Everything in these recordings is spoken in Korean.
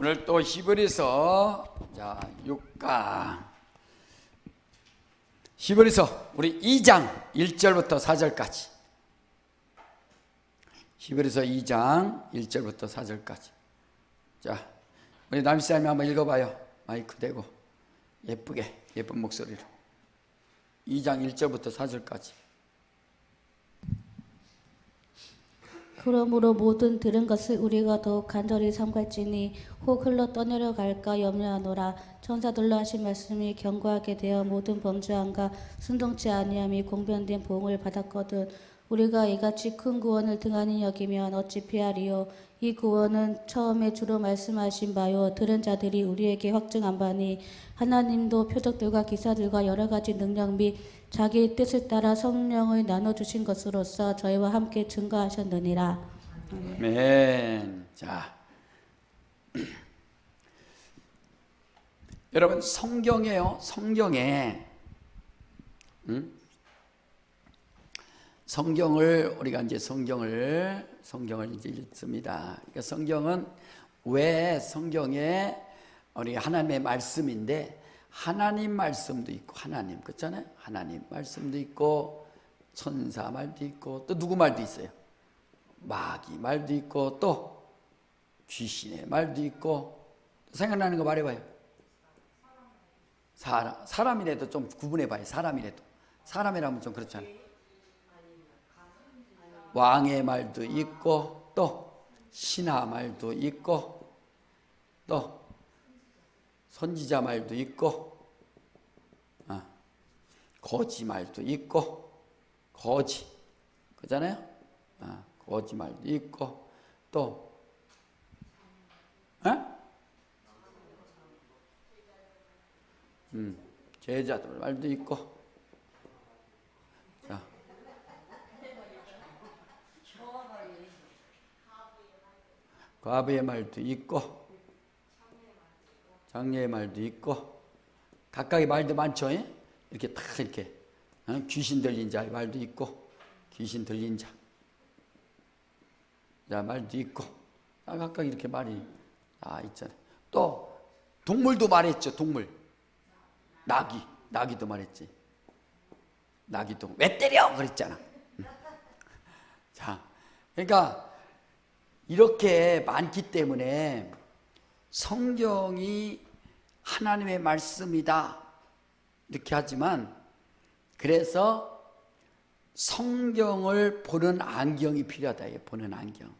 오늘 또 히브리서 자 6강 히브리서 우리 2장 1절부터 4절까지. 히브리서 2장 1절부터 4절까지. 자 우리 남시사님이 한번 읽어봐요. 마이크 대고. 예쁘게 예쁜 목소리로. 2장 1절부터 4절까지 그러므로 모든 들은 것을 우리가 더욱 간절히 삼갈지니 혹 흘러 떠내려 갈까 염려하노라. 천사들로 하신 말씀이 견고하게 되어 모든 범죄함과 순동치 아니함이 공변된 보응을 받았거든 우리가 이같이 큰 구원을 등한히 여기면 어찌 피하리요? 이 구원은 처음에 주로 말씀하신 바요. 들은 자들이 우리에게 확증한 바니 하나님도 표적들과 기사들과 여러 가지 능력 및 자기 뜻을 따라 성령을 나눠 주신 것으로서 저희와 함께 증거하셨느니라. 아멘. 자, 여러분 성경에요. 성경에 음? 성경을 우리가 이제 성경을 성경을 이제 읽습니다. 그러니까 성경은 왜 성경에 우리 하나님의 말씀인데 하나님 말씀도 있고 하나님 그렇잖아요. 하나님 말씀도 있고 천사 말도 있고 또 누구 말도 있어요. 마귀 말도 있고 또 귀신의 말도 있고 생각나는 거 말해봐요. 사람 사람이라도 좀 구분해봐요. 사람이라도 사람이라면 좀 그렇잖아요. 왕의 말도 있고 또 신하 말도 있고 또 선지자 말도 있고 어, 거지 말도 있고 거지 그잖아요. 어, 거지 말도 있고 또 에? 음, 제자들 말도 있고 자. 과부의 말도 있고 장녀의 말도 있고 각각의 말도 많죠. 예? 이렇게 다 이렇게 어? 귀신 들린 자의 말도 있고 귀신 들린 자, 자 말도 있고 다 각각 이렇게 말이 다 있잖아요. 또 동물도 말했죠. 동물 나귀 나귀도 말했지. 나귀도 왜 때려 그랬잖아. 자, 그러니까 이렇게 많기 때문에 성경이 하나님의 말씀이다. 이렇게 하지만 그래서 성경을 보는 안경이 필요하다. 보는 안경.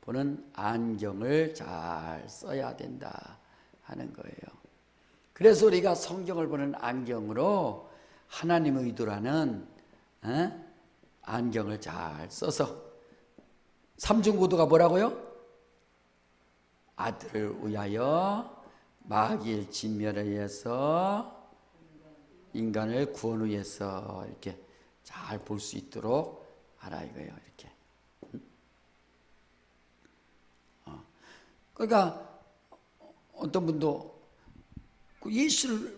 보는 안경을 잘 써야 된다 하는 거예요. 그래서 우리가 성경을 보는 안경으로 하나님의 의도라는 어? 안경을 잘 써서 삼중구도가 뭐라고요? 아들을 위하여 마귀를 진멸을 위해서 인간을 구원 위해서 이렇게 잘 볼 수 있도록 하라 이거예요. 이렇게. 어. 그러니까 어떤 분도 그 예수를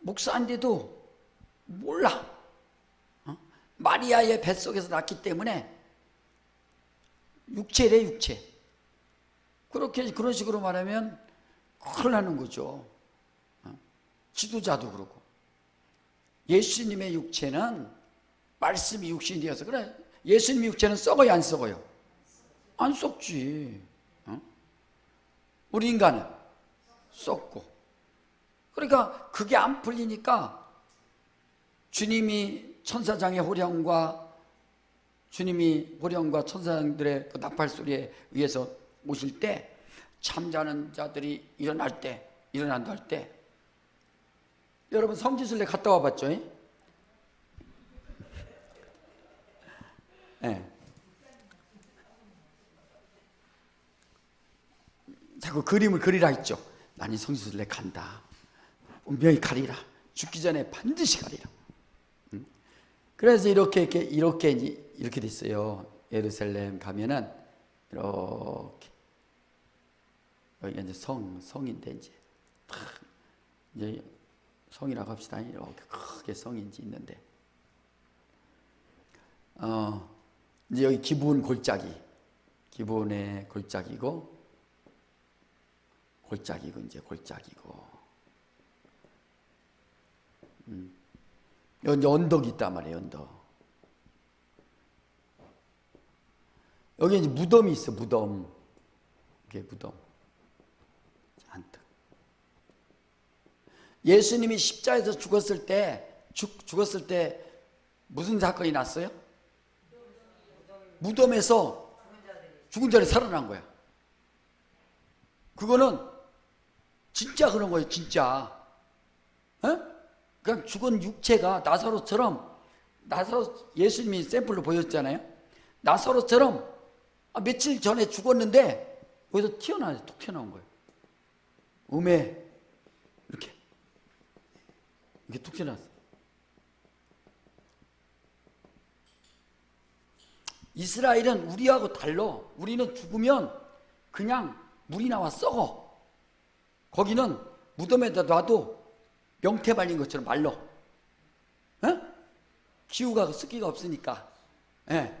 목사인데도 몰라. 어? 마리아의 뱃속에서 낳기 때문에 육체래 육체. 그렇게 그런 식으로 말하면 큰일 나는 거죠. 어? 지도자도 그러고. 예수님의 육체는 말씀이 육신이 되어서 그래. 예수님의 육체는 썩어요, 안 썩어요? 안 썩지. 어? 우리 인간은 썩고. 그러니까 그게 안 풀리니까 주님이 천사장의 호령과 주님이 호령과 천사장들의 그 나팔 소리에 의해서 오실 때 잠자는 자들이 일어날 때 일어난다 할 때 여러분 성지순례 갔다 와봤죠? 예? 네. 자꾸 그림을 그리라 했죠. 나는 성지순례 간다. 분명히 가리라. 죽기 전에 반드시 가리라. 음? 그래서 이렇게 이렇게 이렇게 이렇게 됐어요. 예루살렘 가면은 이렇게 여기가 이제 성 성인데 이제 탁 이제 성이라고 합시다. 이렇게 크게 이제 있는데 어 이제 여기 기분 골짜기 기분의 골짜기고 골짜기고 이제 골짜기고. 음. 여기 언덕이 있단 말이에요, 언덕. 여기 이제 무덤이 있어, 무덤. 이게 무덤. 잔뜩. 예수님이 십자에서 죽었을 때, 죽, 죽었을 때 무슨 사건이 났어요? 무덤에서 죽은 자리 살아난 거야. 그거는 진짜 그런 거예요, 진짜. 어? 그냥 죽은 육체가 나사로처럼 나사로 예수님이 샘플로 보였잖아요. 나사로처럼 아, 며칠 전에 죽었는데 거기서 튀어나와요. 툭 튀어나온 거예요. 음에 이렇게 툭 튀어나왔어요. 이스라엘은 우리하고 달라. 우리는 죽으면 그냥 물이 나와 썩어. 거기는 무덤에다 놔도 명태 발린 것처럼 말라. 어? 기후가 습기가 없으니까. 예.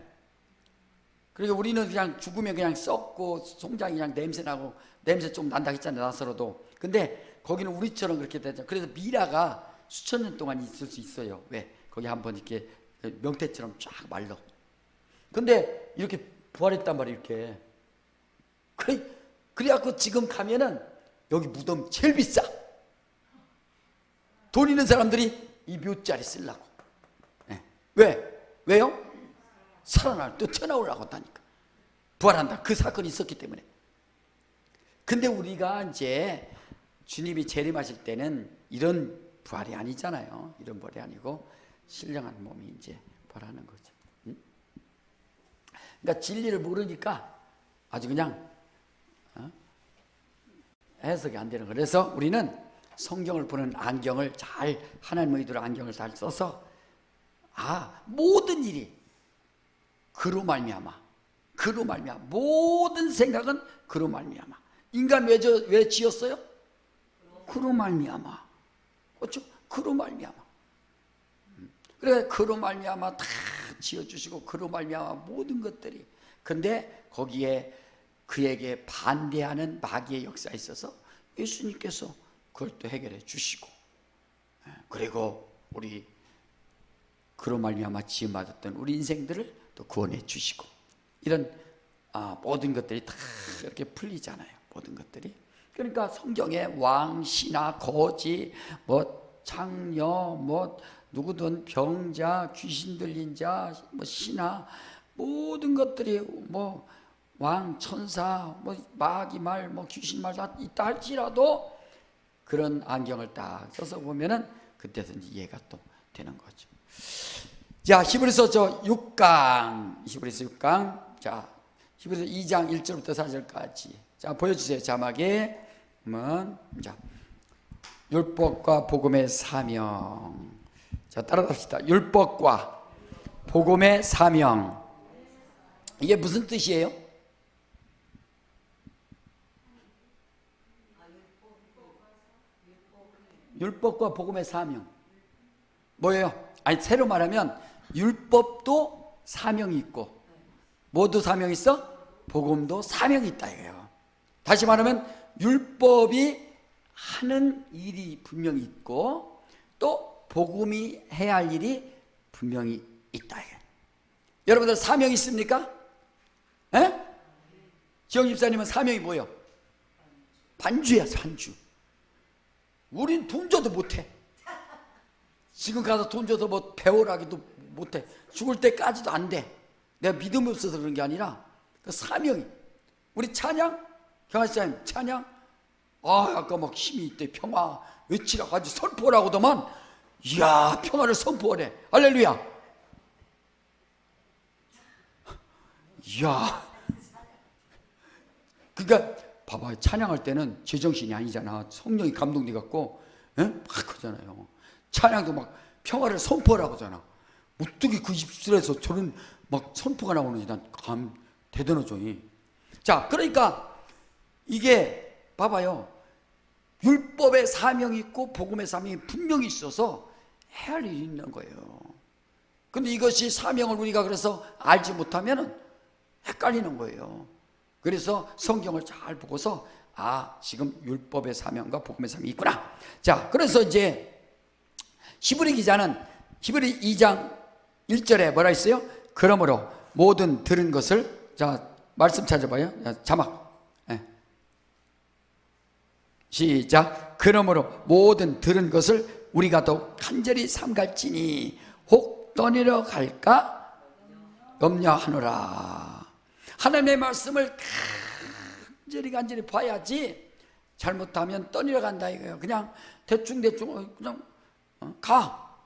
그러니까 우리는 그냥 죽으면 그냥 썩고 송장이 그냥 냄새 나고 냄새 좀 난다 했잖아요 나서로도. 근데 거기는 우리처럼 그렇게 되죠. 그래서 미라가 수천 년 동안 있을 수 있어요. 왜? 거기 한번 이렇게 명태처럼 쫙 말라. 근데 이렇게 부활했단 말이에요, 이렇게. 그래, 그래갖고 지금 가면은 여기 무덤 제일 비싸. 돈 있는 사람들이 이 묘자리 쓰려고. 예. 왜? 왜요? 살아날 또 튀어나오려고 한다니까. 부활한다. 그 사건이 있었기 때문에. 근데 우리가 이제 주님이 재림하실 때는 이런 부활이 아니잖아요. 이런 부활이 아니고 신령한 몸이 이제 부활하는 거죠. 응? 그러니까 진리를 모르니까 아주 그냥 어? 해석이 안 되는 거예요. 그래서 우리는 성경을 보는 안경을 잘 하나님의 의도로 안경을 잘 써서 아 모든 일이 그로 말미암아 그로 말미암아 모든 생각은 그로 말미암아 인간 왜, 저, 왜 지었어요? 그로 말미암아 그렇죠? 그로 말미암아 음. 그래 그로 말미암아 다 지어 주시고 그로 말미암아 모든 것들이 근데 거기에 그에게 반대하는 마귀의 역사에 있어서 예수님께서 그걸 또 해결해 주시고 예, 그리고 우리 그로 말미암아 지음 받았던 우리 인생들을 또 구원해 주시고 이런 아, 모든 것들이 다 이렇게 풀리잖아요. 모든 것들이 그러니까 성경에 왕, 신하, 거지, 뭐 창녀, 뭐 누구든 병자, 귀신 들린 자, 뭐 신하 모든 것들이 뭐 왕, 천사, 뭐 마귀 말, 뭐 귀신 말 다 있다 할지라도 그런 안경을 딱 써서 보면은 그때서 이제 이해가 또 되는 거죠. 자, 히브리서 저 6강, 히브리서 6강. 자, 히브리서 2장 1절부터 4절까지. 자, 보여주세요. 자막에. 그러면, 자, 율법과 복음의 사명. 자, 따라갑시다. 율법과 복음의 사명. 이게 무슨 뜻이에요? 율법과 복음의 사명. 뭐예요? 아니 새로 말하면 율법도 사명이 있고 모두 사명이 있어? 복음도 사명이 있다 이거예요. 다시 말하면 율법이 하는 일이 분명히 있고 또 복음이 해야 할 일이 분명히 있다. 여러분들 사명 있습니까? 에? 지영 집사님은 사명이 뭐예요? 반주야 반주. 우린 돈 줘도 못해. 지금 가서 돈 줘서 뭐 배우라기도 못해. 죽을 때까지도 안 돼. 내가 믿음이 없어서 그런 게 아니라 그 사명이. 우리 찬양, 경화시장님 찬양. 아, 아까 막 힘이 있대. 평화 외치라고 아주 선포라고도만. 이야, 평화를 선포하래. 할렐루야. 이야. 그러니까 봐봐 찬양할 때는 제정신이 아니잖아 성령이 감동돼 갖고 예? 막 그러잖아요 찬양도 막 평화를 선포하라고 하잖아 어떻게 그 입술에서 저런 막 선포가 나오는지 난 감 대단하죠 자 그러니까 이게 봐봐요 율법의 사명이 있고 복음의 사명이 분명히 있어서 해야 할 일이 있는 거예요 근데 이것이 사명을 우리가 그래서 알지 못하면 헷갈리는 거예요 그래서 성경을 잘 보고서 아, 지금 율법의 사명과 복음의 사명이 있구나. 자, 그래서 이제 히브리 기자는 히브리 2장 1절에 뭐라 했어요? 그러므로 모든 들은 것을 자, 말씀 찾아봐요. 자, 자막. 예. 시작. 그러므로 모든 들은 것을 우리가 더 간절히 삼갈지니 혹 떠내려 갈까 염려하노라. 하나님의 말씀을 간절히 간절히 봐야지 잘못하면 떠내려 간다 이거예요. 그냥 대충 대충 그냥 어, 가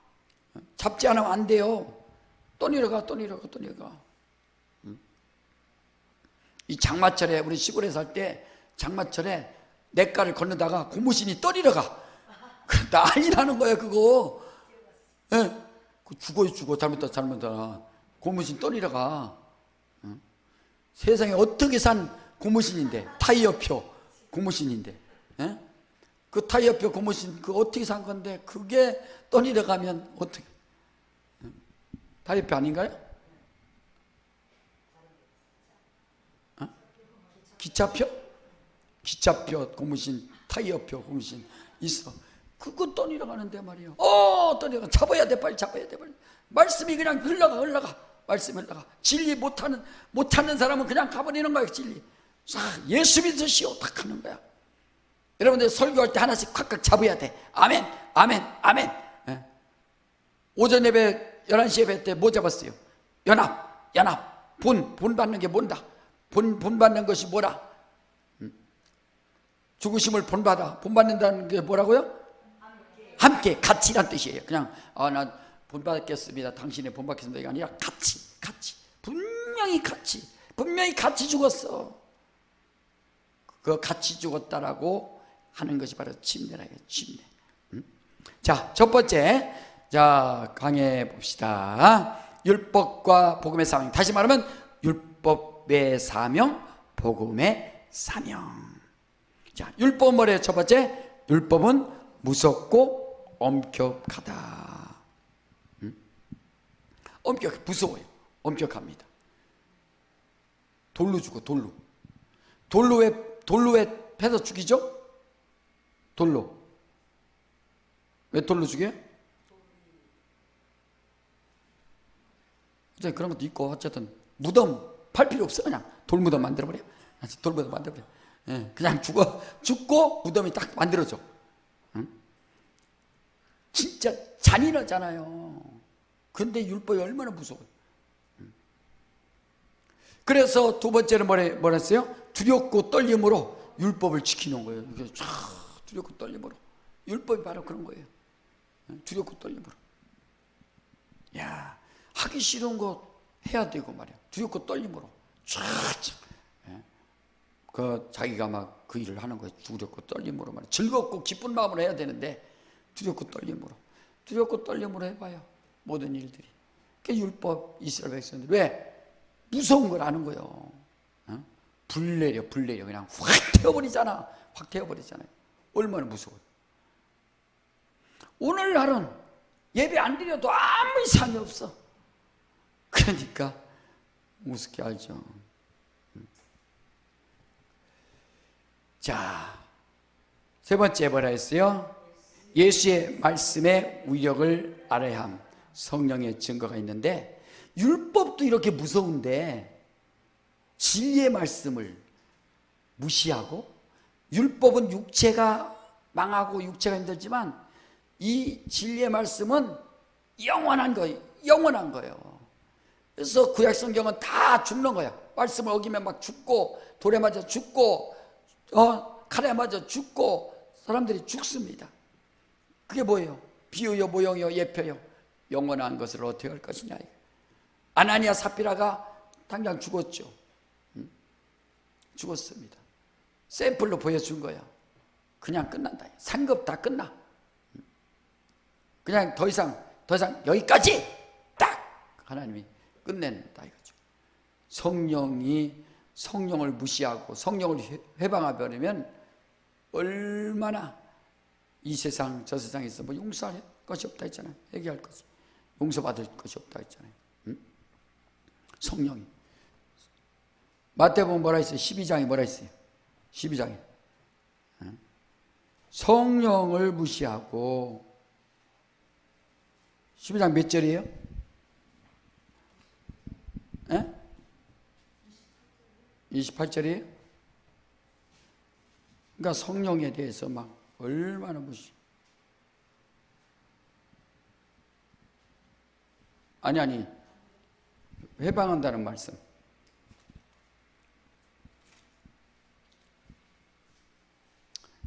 잡지 않으면 안 돼요. 떠내려 가 떠내려 가 떠내려 가. 음. 이 장마철에 우리 시골에 살 때 장마철에 냇가를 건너다가 고무신이 떠내려 가. 그 난리 나는 거야 그거. 예. 그 죽어요 죽어 잘못다 잘못다 고무신 떠내려 가. 응? 세상에 어떻게 산 고무신인데 타이어표 고무신인데 예? 그 타이어표 고무신 그 어떻게 산 건데 그게 떠내려 가면 어떻게 응? 타이어표 아닌가요? 어? 기차표? 기차표 고무신 타이어표 고무신 있어. 그거 떠내려 가는데 말이에요. 어가 잡아야 돼 빨리 잡아야 돼 빨리. 말씀이 그냥 흘러가 흘러가. 말씀이 흘러가. 진리 못하는 못하는 사람은 그냥 가버리는 거예요 진리. 자, 예수 믿으시오. 딱 하는 거야. 여러분들 설교할 때 하나씩 콱콱 잡아야 돼. 아멘 아멘 아멘. 예. 오전 예배 11시 예배 때 뭐 잡았어요? 연합 연합. 본, 본 받는 게 뭔다? 본, 본 받는 것이 뭐라? 음. 죽으심을 본받아 본받는다는 게 뭐라고요? 함께 같이란 뜻이에요. 그냥 아, 나 본받겠습니다. 당신의 본받겠습니다. 이게 아니라 같이, 같이. 분명히 같이. 분명히 같이 죽었어. 그 같이 죽었다라고 하는 것이 바로 침례라 이거 침례. 음? 자, 첫 번째. 자, 강해 봅시다. 율법과 복음의 사명. 다시 말하면 율법의 사명, 복음의 사명. 자, 율법 뭐래요? 첫 번째. 율법은 무섭고 엄격하다. 음? 엄격, 무서워요. 엄격합니다. 돌로 죽어, 돌로. 돌로 왜, 돌로 왜 패서 죽이죠? 돌로. 왜 돌로 죽여요? 그런 것도 있고, 어쨌든, 무덤 팔 필요 없어. 그냥 돌무덤 만들어버려. 돌무덤 만들어버려. 예, 그냥 죽어, 죽고 무덤이 딱 만들어져. 진짜 잔인하잖아요. 근데 율법이 얼마나 무서워요. 그래서 두 번째는 뭐래, 뭐랬어요? 두렵고 떨림으로 율법을 지키는 거예요. 이게 쫙 두렵고 떨림으로. 율법이 바로 그런 거예요. 두렵고 떨림으로. 야, 하기 싫은 거 해야 되고 말이야. 두렵고 떨림으로. 쫙. 예. 그 자기가 막 그 일을 하는 거예요. 두렵고 떨림으로 말이야. 즐겁고 기쁜 마음으로 해야 되는데 두렵고 떨림으로. 두렵고 떨림으로 해봐요 모든 일들이. 그 율법 이스라엘 백성들. 왜? 무서운 걸 아는 거예요. 어? 불 내려 불 내려. 그냥 확 태워버리잖아. 확 태워버리잖아요. 얼마나 무서워요. 오늘날은 예배 안 드려도 아무 이상이 없어. 그러니까 우습게 알죠 자 세 번째 뭐라 했어요? 예수의 말씀의 위력을 알아야 함. 성령의 증거가 있는데 율법도 이렇게 무서운데 진리의 말씀을 무시하고 율법은 육체가 망하고 육체가 힘들지만 이 진리의 말씀은 영원한 거예요. 영원한 거예요. 그래서 구약 성경은 다 죽는 거야. 말씀을 어기면 막 죽고 돌에 맞아 죽고 어 칼에 맞아 죽고 사람들이 죽습니다. 그게 뭐예요? 비유요, 모형이요, 예표요. 영원한 것을 어떻게 할 것이냐. 아나니아 사피라가 당장 죽었죠. 응? 죽었습니다. 샘플로 보여준 거야. 그냥 끝난다. 상급 다 끝나. 그냥 더 이상, 더 이상 여기까지! 딱! 하나님이 끝낸다 이거죠. 성령이 성령을 무시하고 성령을 회방하버리면 얼마나 이 세상 저 세상에서 뭐 용서할 것이 없다 했잖아요. 얘기할 것이 용서받을 것이 없다 했잖아요. 응? 성령이 마태복음 뭐라 했어요? 12장에 뭐라 했어요? 12장에 성령을 무시하고 12장 몇 절이에요? 에? 28절이에요? 그러니까 성령에 대해서 막 얼마나 무시. 아니 아니. 회방한다는 말씀.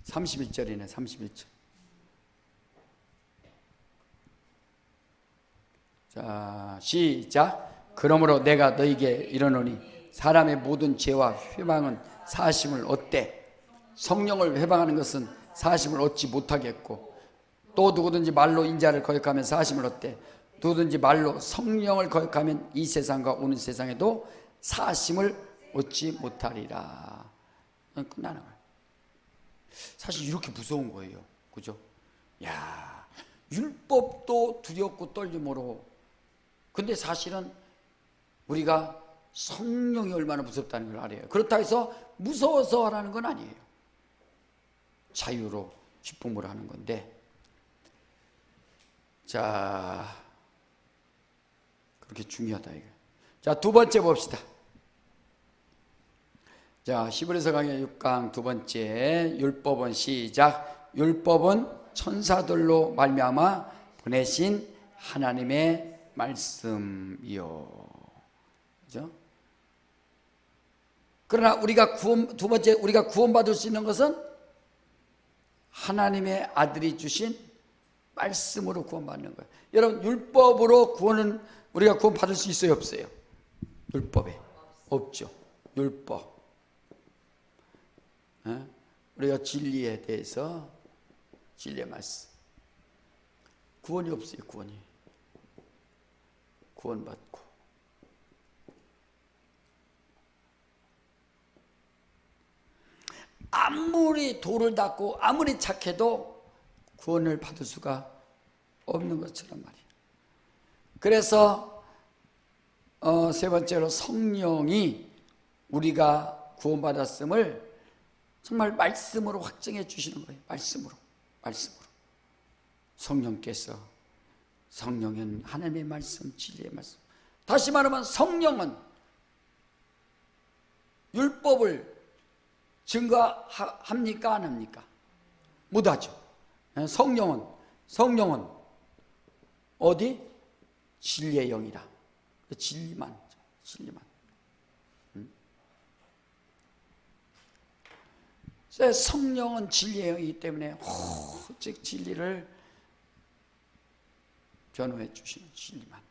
31절이네 31절. 자 시작. 그러므로 내가 너에게 이르노니 사람의 모든 죄와 회방은 사심을 얻되 성령을 회방하는 것은 사심을 얻지 못하겠고 또 누구든지 말로 인자를 거역하면 사심을 얻되 누구든지 말로 성령을 거역하면 이 세상과 오는 세상에도 사심을 얻지 못하리라. 끝나는 거예요. 사실 이렇게 무서운 거예요. 그죠? 야 율법도 두렵고 떨림으로. 근데 사실은 우리가 성령이 얼마나 무섭다는 걸 알아요 그렇다 해서 무서워서 하라는 건 아니에요 자유로 기쁨으로 하는 건데 자 그렇게 중요하다 이거. 자 두 번째 봅시다. 자 히브리서 강의 6강 두 번째 율법은 시작 율법은 천사들로 말미암아 보내신 하나님의 말씀이요. 그죠? 그러나 우리가 구원 두 번째 우리가 구원받을 수 있는 것은 하나님의 아들이 주신 말씀으로 구원받는 거예요. 여러분 율법으로 구원은 우리가 구원받을 수 있어요, 없어요? 율법에 없죠. 율법. 에? 우리가 진리에 대해서 진리의 말씀. 구원이 없어요, 구원이. 구원받고. 아무리 돌을 닦고 아무리 착해도 구원을 받을 수가 없는 것처럼 말이에요. 그래서 어, 세 번째로 성령이 우리가 구원받았음을 정말 말씀으로 확증해 주시는 거예요. 말씀으로, 말씀으로. 성령께서 성령은 하나님의 말씀, 진리의 말씀. 다시 말하면 성령은 율법을 증거합니까 안 합니까? 못하죠. 성령은 성령은 어디 진리의 영이라 진리만 진리만. 음? 성령은 진리의 영이기 때문에 오직 진리를 변호해 주시는 진리만.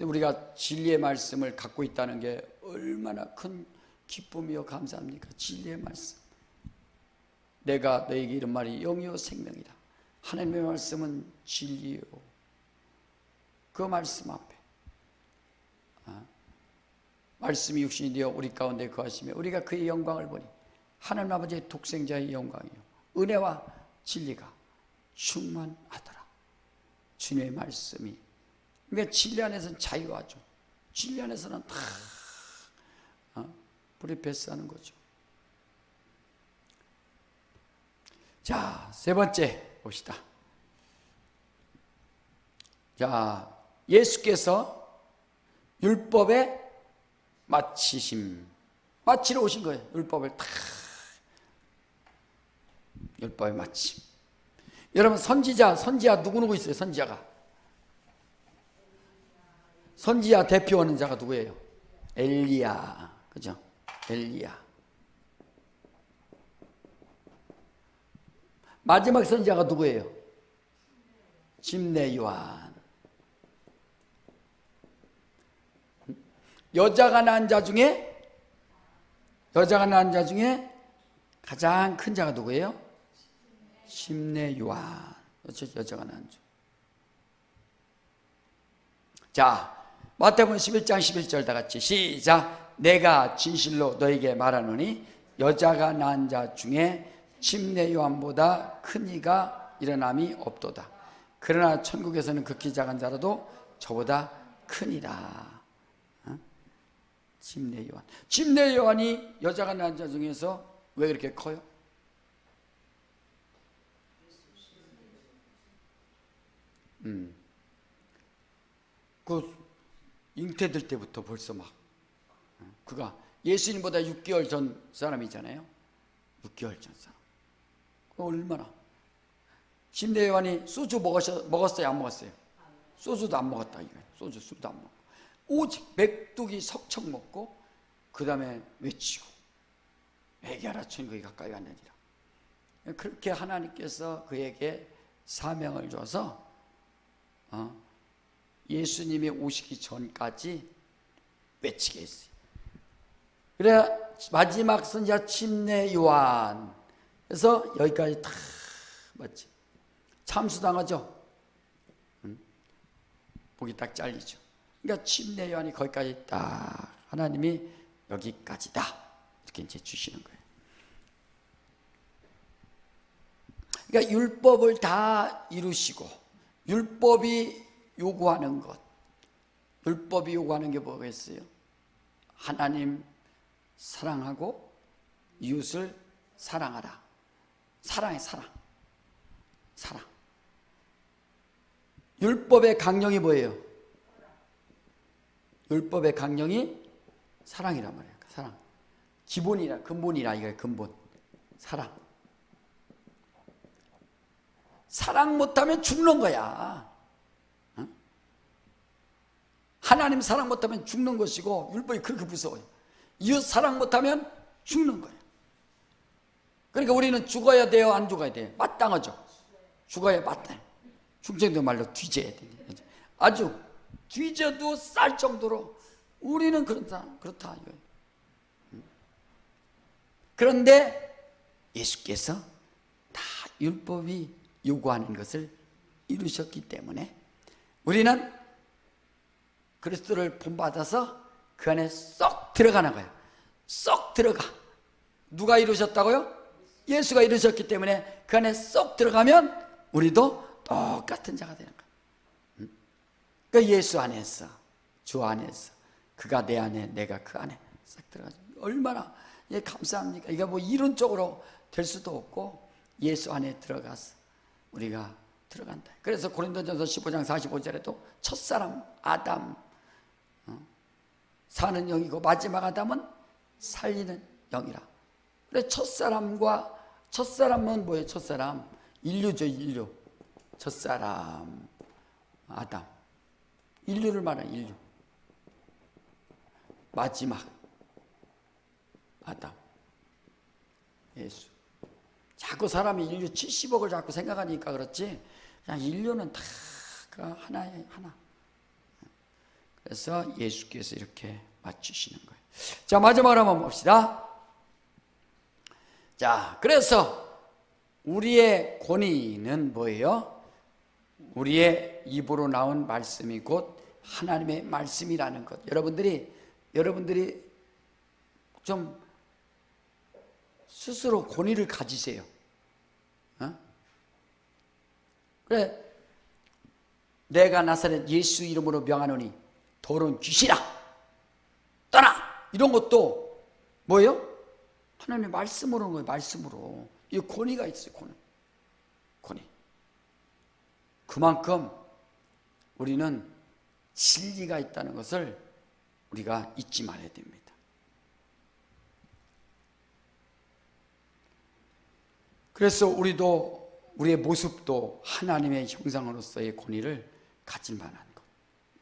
우리가 진리의 말씀을 갖고 있다는 게 얼마나 큰 기쁨이요 감사합니까? 진리의 말씀. 내가 너에게 이런 말이 영이요 생명이다. 하나님의 말씀은 진리요. 그 말씀 앞에 아, 말씀이 육신이 되어 우리 가운데 거하시며 우리가 그의 영광을 보니 하나님 아버지의 독생자의 영광이요 은혜와 진리가 충만하더라. 주님의 말씀이 그러니까 진리 안에서는 자유하죠. 진리 안에서는 다 어? 프리패스하는 거죠. 자, 세 번째 봅시다. 자, 예수께서 율법의 마치심, 마치러 오신 거예요. 율법을 다 율법의 마침. 여러분 선지자, 선지자 누구 누구 있어요? 선지자가 선지자 대표하는 자가 누구예요? 엘리야, 그죠? 엘리야. 마지막 선지자가 누구예요? 침례 요한. 여자가 낳은 자 중에 여자가 낳은 자 중에 가장 큰 자가 누구예요? 침례 요한. 여자가 낳은 자. 자, 마태복음 11장 11절 다 같이 시작. 내가 진실로 너에게 말하노니 여자가 낳은 자 중에 침례 요한보다 큰 이가 일어남이 없도다. 그러나 천국에서는 극히 작은 자라도 저보다 크니라. 어? 침례 요한. 침례 요한이 여자가 낳은 자 중에서 왜 그렇게 커요? 음. 그 잉태될 때부터 벌써 막 그가 예수님보다 6개월 전 사람이잖아요. 6개월 전 사람. 그 얼마나 심대 요한이 소주 먹었어, 먹었어요, 안 먹었어요? 소주도 안 먹었다 이거. 소주 술도 안 먹고 오직 맥두기 석청 먹고 그 다음에 외치고 애기하라 천국이 가까이 왔느니라. 그렇게 하나님께서 그에게 사명을 줘서 어, 예수님이 오시기 전까지 외치게 했어요. 그래 마지막 선지자 침례 요한 그래서 여기까지 다 맞지 참수당하죠. 응? 목이 딱 잘리죠. 그러니까 침례 요한이 거기까지 딱 하나님이 여기까지다 이렇게 이제 주시는 거예요. 그러니까 율법을 다 이루시고 율법이 요구하는 것 율법이 요구하는 게 뭐겠어요? 하나님 사랑하고 이웃을 사랑하라. 사랑해 사랑. 사랑. 율법의 강령이 뭐예요? 율법의 강령이 사랑이란 말이에요. 사랑. 기본이라 근본이라 이거예요. 근본. 사랑. 사랑 못하면 죽는 거야. 응? 하나님 사랑 못하면 죽는 것이고 율법이 그렇게 무서워요. 이웃 사랑 못하면 죽는 거예요. 그러니까 우리는 죽어야 돼요, 안 죽어야 돼요? 마땅하죠. 죽어야 마땅해. 중정도 말로 뒤져야 돼. 아주 뒤져도 쌀 정도로 우리는 그렇다, 그렇다 이거예요. 그런데 예수께서 다 율법이 요구하는 것을 이루셨기 때문에 우리는 그리스도를 본받아서 그 안에 쏙 들어가는 거예요. 쏙 들어가. 누가 이루셨다고요? 예수가 이루셨기 때문에 그 안에 쏙 들어가면 우리도 똑같은 자가 되는 거예요. 그 예수 안에서, 주 안에서, 그가 내 안에, 내가 그 안에 싹 들어가죠. 얼마나 예, 감사합니까? 이게 뭐 이론적으로 될 수도 없고 예수 안에 들어가서 우리가 들어간다. 그래서 고린도전서 15장 45절에도 첫사람 아담 어? 사는 영이고 마지막 아담은 살리는 영이라. 그래 첫사람과 첫사람은 뭐예요? 첫사람 인류죠, 인류. 첫사람 아담. 인류를 말하는 인류. 마지막 아담. 예수. 자꾸 사람이 인류 70억을 자꾸 생각하니까 그렇지. 그냥 인류는 다그 하나의 하나. 그래서 예수께서 이렇게 맞추시는 거예요. 자, 마지막으로 한번 봅시다. 자, 그래서 우리의 권위는 뭐예요? 우리의 입으로 나온 말씀이 곧 하나님의 말씀이라는 것. 여러분들이 여러분들이 좀 스스로 권위를 가지세요. 어? 그래, 내가 나사렛 예수 이름으로 명하노니 더러운 귀신아 떠나 이런 것도 뭐예요? 하나님의 말씀으로 거예요. 말씀으로 이 권위가 있어요. 권위. 권위. 그만큼 우리는 진리가 있다는 것을 우리가 잊지 말아야 됩니다. 그래서 우리도 우리의 모습도 하나님의 형상으로서의 권위를 가질 만한 것.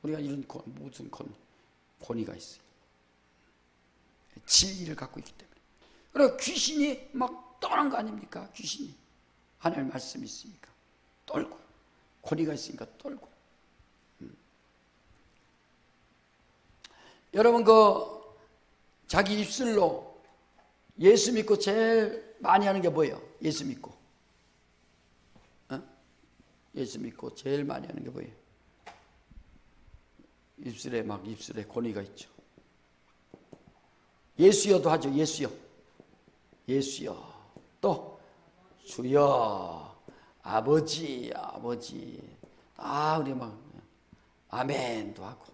우리가 이런 권, 무슨 권, 권위가 있어요. 진리를 갖고 있기 때문에. 그래 귀신이 막 떠난 거 아닙니까? 귀신이 하나님 말씀이 있으니까 떨고 권위가 있으니까 떨고. 음. 여러분 그 자기 입술로 예수 믿고 제일 많이 하는 게 뭐예요? 예수 믿고. 어? 예수 믿고 제일 많이 하는 게 뭐예요? 입술에 막 입술에 권위가 있죠. 예수여도 하죠. 예수여. 예수여. 또 주여. 아버지, 아버지. 아, 우리 막 아멘도 하고.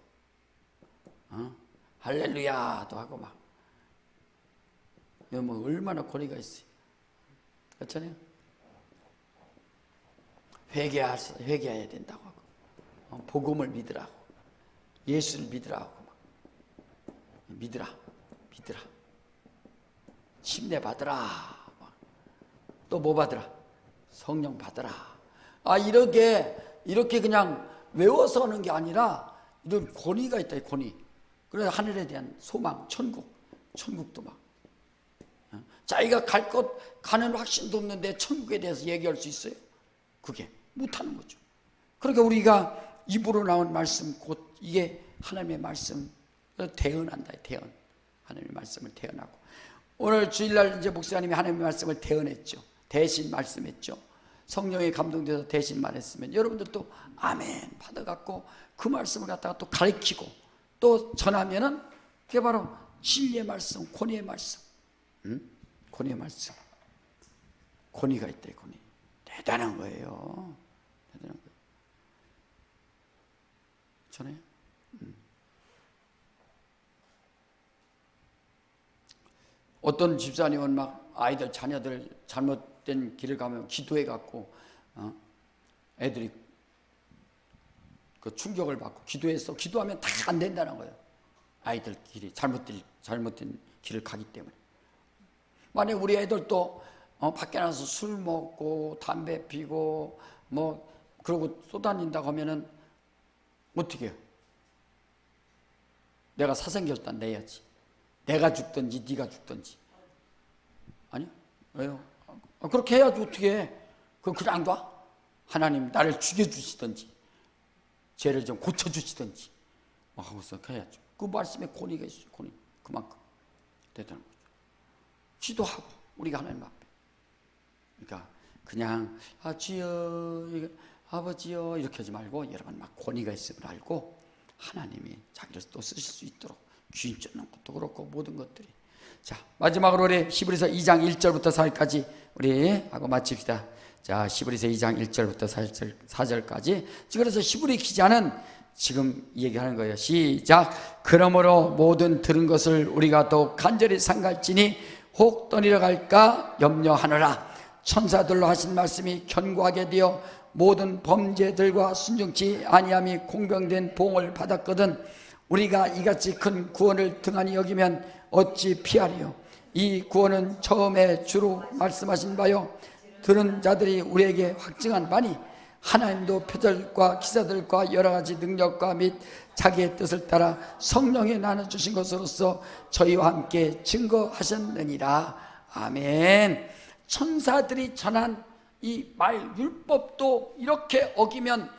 어? 할렐루야도 하고 막. 뭐 얼마나 권위가 있어요. 그렇잖아요. 회개할 회개해야 된다고 하고 어, 복음을 믿으라고 예수를 믿으라고 믿으라 믿으라. 침례 받으라 또 뭐 받으라? 성령 받으라. 아 이렇게 이렇게 그냥 외워서 하는 게 아니라 이런 권위가 있다 이 권위. 그래서 하늘에 대한 소망 천국 천국도 막. 어? 자기가 갈 것 가는 확신도 없는데 천국에 대해서 얘기할 수 있어요? 그게. 못하는 거죠. 그러니까 우리가 입으로 나온 말씀 곧 이게 하나님의 말씀 대언한다 대언. 하나님의 말씀을 대언하고. 오늘 주일날 이제 목사님이 하나님의 말씀을 대언했죠. 대신 말씀했죠. 성령에 감동돼서 대신 말했으면. 여러분들도 아멘 받아갖고 그 말씀을 갖다가 또 가르치고 또 전하면은 그게 바로 진리의 말씀 권위의 말씀. 응? 권위의 말씀. 권위가 있다 이 권위. 대단한 거예요. 대단한 거예요. 전해요 어떤 집사님은 막 아이들 자녀들 잘못된 길을 가면 기도해 갖고 어? 애들이 그 충격을 받고 기도해서 기도하면 다 안 된다는 거예요. 아이들 길이 잘못된 잘못된 길을 가기 때문에. 만약 우리 애들도 어, 밖에 나가서 술 먹고 담배 피고 뭐 그러고 쏘다닌다고 하면은 어떻게 해요? 내가 사생결단 내야지. 내가 죽든지 네가 죽든지. 아니? 왜요? 아, 그렇게 해야지 어떻게 해? 그럼 그냥 안 가? 하나님 나를 죽여주시든지 죄를 좀 고쳐주시든지 막 하고서 해야죠. 그 말씀에 권위가 있어요. 권위. 그만큼 대단한 거죠. 기도하고 우리가 하나님 앞에. 그러니까 그냥 아 주여 이거, 아버지요 이렇게 하지 말고 여러분 막 권위가 있음을 알고 하나님이 자기를 또 쓰실 수 있도록 귀인 쫓는 것도 그렇고 모든 것들이. 자 마지막으로 우리 시브리서 2장 1절부터 4절까지 우리 하고 마칩시다. 자 시브리서 2장 1절부터 4절, 4절까지. 그래서 시브리 기자는 지금 얘기하는 거예요. 시작. 그러므로 모든 들은 것을 우리가 더 간절히 상갈지니 혹 떠내려 갈까 염려하노라. 천사들로 하신 말씀이 견고하게 되어 모든 범죄들과 순종치 아니함이 공병된 보응을 받았거든 우리가 이같이 큰 구원을 등한히 여기면 어찌 피하리요? 이 구원은 처음에 주로 말씀하신 바요. 들은 자들이 우리에게 확증한 바니 하나님도 표절과 기사들과 여러 가지 능력과 및 자기의 뜻을 따라 성령에 나눠주신 것으로서 저희와 함께 증거하셨느니라. 아멘. 천사들이 전한 이 말 율법도 이렇게 어기면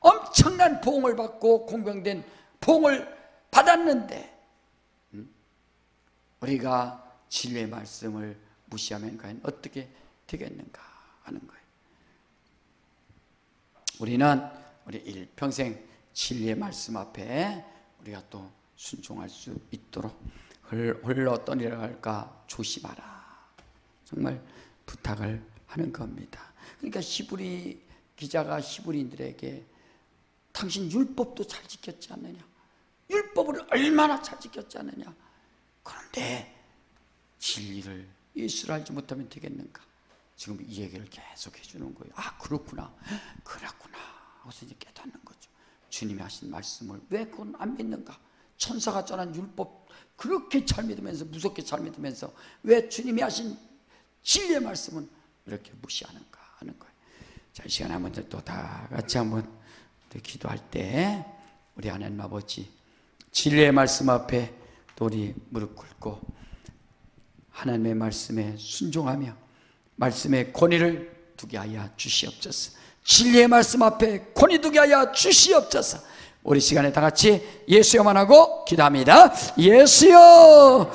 엄청난 보응을 받고 공병된 보응을 받았는데 음? 우리가 진리의 말씀을 무시하면 과연 어떻게 되겠는가 하는 거예요. 우리는 우리 일평생 진리의 말씀 앞에 우리가 또 순종할 수 있도록 홀로 떠내려 갈까 조심하라. 정말 부탁을 하는 겁니다. 그러니까 시부리 기자가 시부리인들에게 당신 율법도 잘 지켰지 않느냐? 율법을 얼마나 잘 지켰지 않느냐? 그런데 진리를 예수를 알지 못하면 되겠는가? 지금 이 얘기를 계속 해주는 거예요. 아 그렇구나, 그렇구나. 하고서 이제 깨닫는 거죠. 주님이 하신 말씀을 왜 그건 안 믿는가? 천사가 전한 율법 그렇게 잘 믿으면서 무섭게 잘 믿으면서 왜 주님이 하신 진리의 말씀은 이렇게 무시하는가 하는 거예요. 자, 이 시간에 한번 또 다 같이 한번 기도할 때 우리 하나님 아버지 진리의 말씀 앞에 또 우리 무릎 꿇고 하나님의 말씀에 순종하며 말씀의 권위를 두게 하여 주시옵소서. 진리의 말씀 앞에 권위 두게 하여 주시옵소서. 우리 시간에 다 같이 예수여만 하고 기도합니다. 예수여